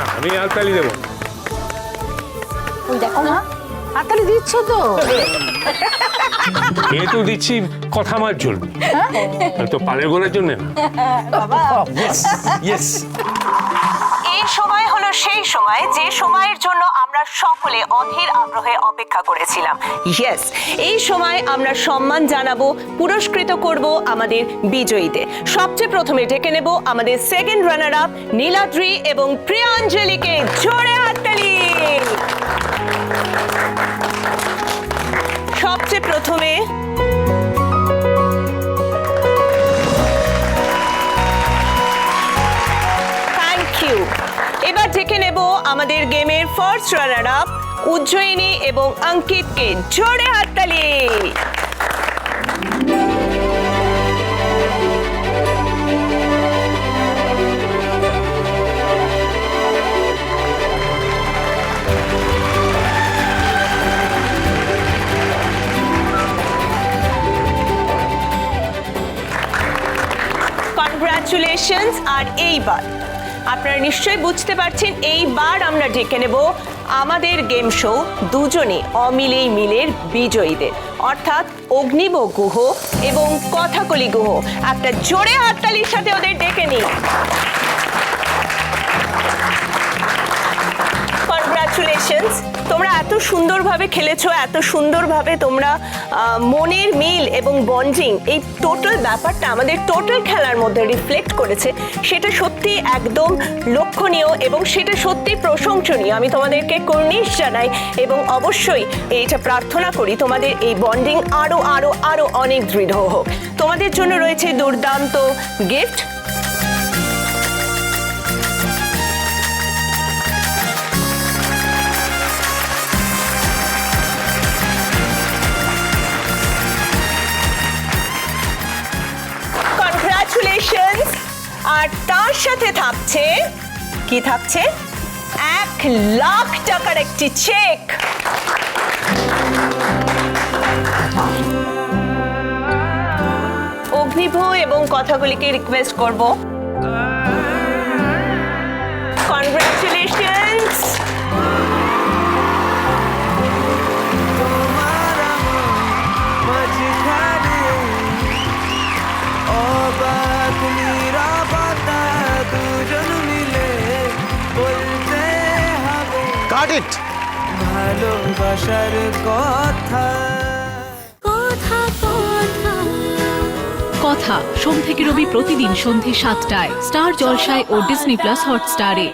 হাততালি দেবো ওই দেখো না হাততালি দিচ্ছ তো? এ তো দিচ্ছি কথা আমার জন্য। তো পালের গোলার জন্য না। ইয়েস সময় হলো সেই সময়, যে সময়ের জন্য আমরা সকলে অধীর আগ্রহে অপেক্ষা করেছিলাম। ইয়েস এই সময় আমরা সম্মান জানাব, পুরস্কৃত করব আমাদের বিজয়ীদের। সবচেয়ে প্রথমে ডেকে নেব আমাদের সেকেন্ড রানার আপ নীলাদ্রি এবং প্রিয়াঞ্জলিকে জোরে হাততালি। সবচেয়ে প্রথমে আমাদের গেমের ফার্স্ট রানার আপ উজ্জয়িনী এবং অঙ্কিতকে জোরে হাততালি। কনগ্রাচুলেশনস আর এইবার আপনারা নিশ্চয়ই বুঝতে পারছেন, এইবার আমরা ডেকে নেব আমাদের গেম শো দুজনে অমিলেই মিলের বিজয়ীদের। অর্থাৎ অগ্নিব গুহ এবং কথাকলি গুহ। একটা জোরে হাততালির সাথে ওদের ডেকে নিই। কনগ্রাচুলেশনস তোমরা এত সুন্দরভাবে খেলেছো, এত সুন্দরভাবে তোমরা মনের মিল এবং বন্ডিং, এই টোটাল ব্যাপারটা আমাদের টোটাল খেলার মধ্যে রিফ্লেক্ট করেছে। সেটা সত্যি একদম লক্ষণীয় এবং সেটা সত্যি প্রশংসনীয়। আমি তোমাদেরকে কর্নিশ জানাই এবং অবশ্যই এইটা প্রার্থনা করি, তোমাদের এই বন্ডিং আরও আরও আরও অনেক দৃঢ় হোক। তোমাদের জন্য রয়েছে দুর্দান্ত গিফট আর তার সাথে থাকছে, কি থাকছে? এক লাখ টাকার একটি চেক অগ্নিভ এবং কথাগুলিকে রিকোয়েস্ট করব। কাট ইট ভালোবাসার কথা। কথা সোম থেকে রবি প্রতিদিন সন্ধে সাতটায়। স্টার জলসায় ও ডিসনি প্লাস হটস্টারে